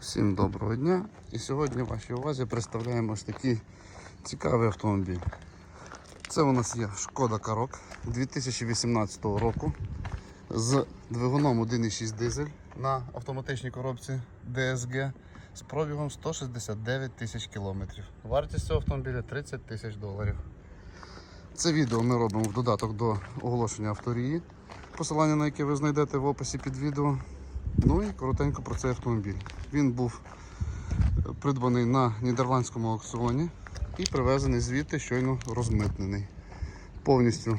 Всім доброго дня! І сьогодні вашій увазі представляємо ось такий цікавий автомобіль. Це у нас є Шкода Карок 2018 року з двигуном 1,6 дизель на автоматичній коробці DSG з пробігом 169 тисяч кілометрів. Вартість цього автомобіля 30 тисяч доларів. Це відео ми робимо в додаток до оголошення авторії, посилання на яке ви знайдете в описі під відео. Ну і коротенько про цей автомобіль. Він був е, придбаний на нідерландському аукціоні і привезений звідти щойно розмитнений. Повністю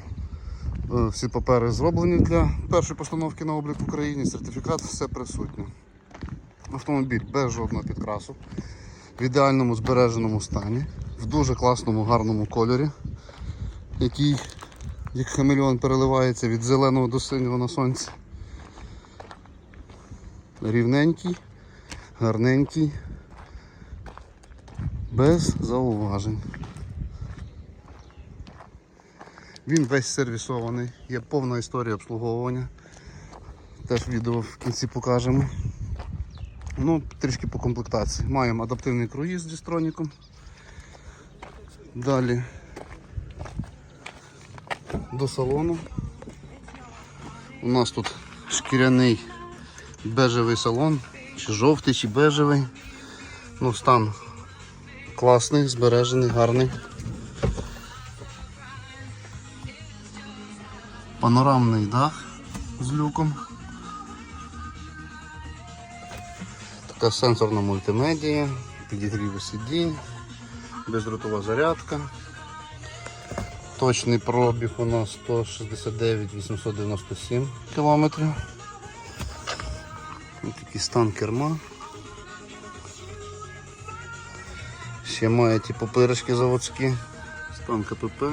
е, всі папери зроблені для першої постановки на облік в Україні, сертифікат, все присутнє. Автомобіль без жодного підкрасу, в ідеальному збереженому стані, в дуже класному гарному кольорі, який як хамелеон переливається від зеленого до синього на сонці рівненький, гарненький, без зауважень. Він весь сервісований, є повна історія обслуговування. Теж відео в кінці покажемо. Ну, трішки по комплектації. Маємо адаптивний круїз зі строніком. Далі до салону. У нас тут шкіряний бежевий салон, чи жовтий, чи бежевий. Ну, стан класний, збережений, гарний. Панорамний дах з люком. Така сенсорна мультимедія, підігріви сидінь, бездротова зарядка. Точний пробіг у нас 169 897 кілометрів. Ось такий стан керма. Ще має ті папиришки заводські. Стан КПП.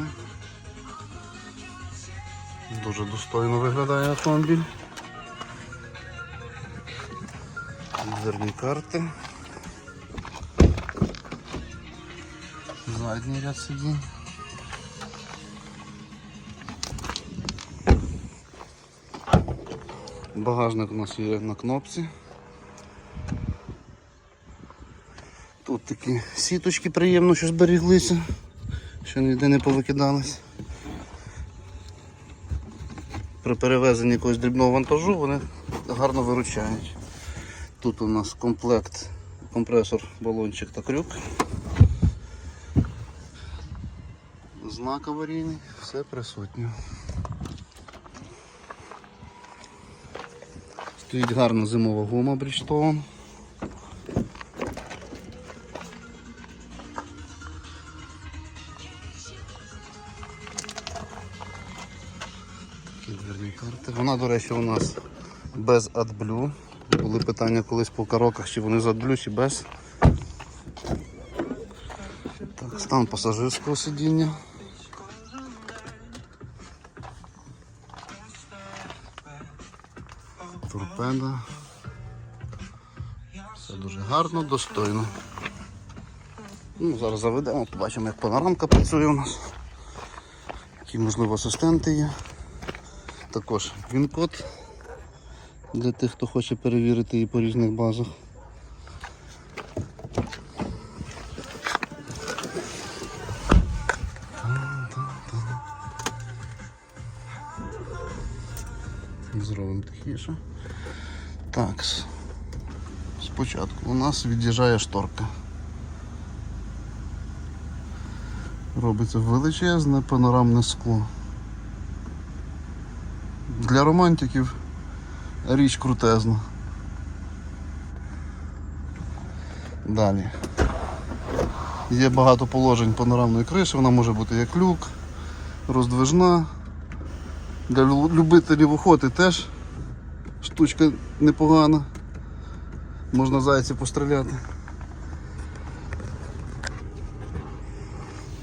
Дуже достойно виглядає автомобіль. Дверні карти. Задній ряд сидінь. Багажник у нас є на кнопці. Тут такі сіточки приємно, що зберіглися, що ніде не повикидались. При перевезенні якогось дрібного вантажу вони гарно виручають. Тут у нас комплект, компресор, балончик та крюк. Знак аварійний, все присутнє. Стоїть гарна зимова гума карти. Вона, до речі, у нас без AdBlue. Були питання колись по кароках, чи вони з AdBlue, чи без. Так, стан пасажирського сидіння. Торпеда. Все дуже гарно, достойно. Ну, Зараз заведемо, побачимо, як панорамка працює у нас. Які, можливо, асистенти є. Також він-код для тих, хто хоче перевірити її по різних базах. Зробимо тихіше. Так. Спочатку у нас від'їжджає шторка. Робиться величезне панорамне скло. Для романтиків річ крутезна. Далі. Є багато положень панорамної криші, вона може бути як люк, роздвижна. Для любителів охоти теж штучка непогана. Можна зайців постріляти.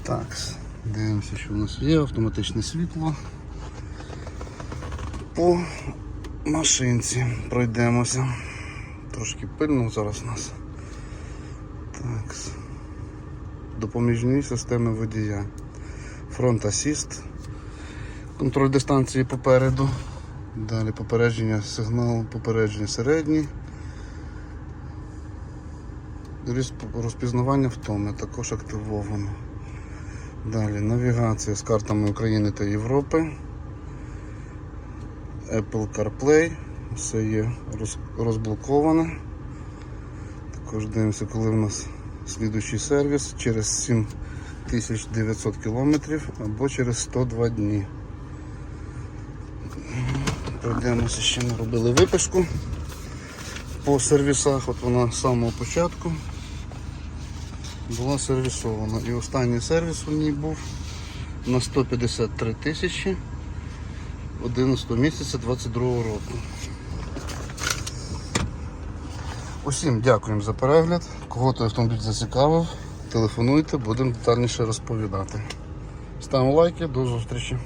Так, дивимося, що у нас є, автоматичне світло. По машинці пройдемося. Трошки пильно зараз у нас. Так. Допоміжні системи водія. Фронт асіст. Контроль дистанції попереду. Далі попередження сигнал, попередження середній. Розпізнавання втоми також активовано. Далі навігація з картами України та Європи. Apple CarPlay. Все є розблоковане. Також дивимося, коли в нас слідуючий сервіс через 7900 кілометрів або через 102 дні. Пройдемося, ще ми робили виписку по сервісах. От вона з самого початку була сервісована. І останній сервіс у ній був на 153 тисячі 11 місяця 22 року. Усім дякуємо за перегляд. Кого той автомобіль зацікавив, телефонуйте, будемо детальніше розповідати. Ставимо лайки, до зустрічі.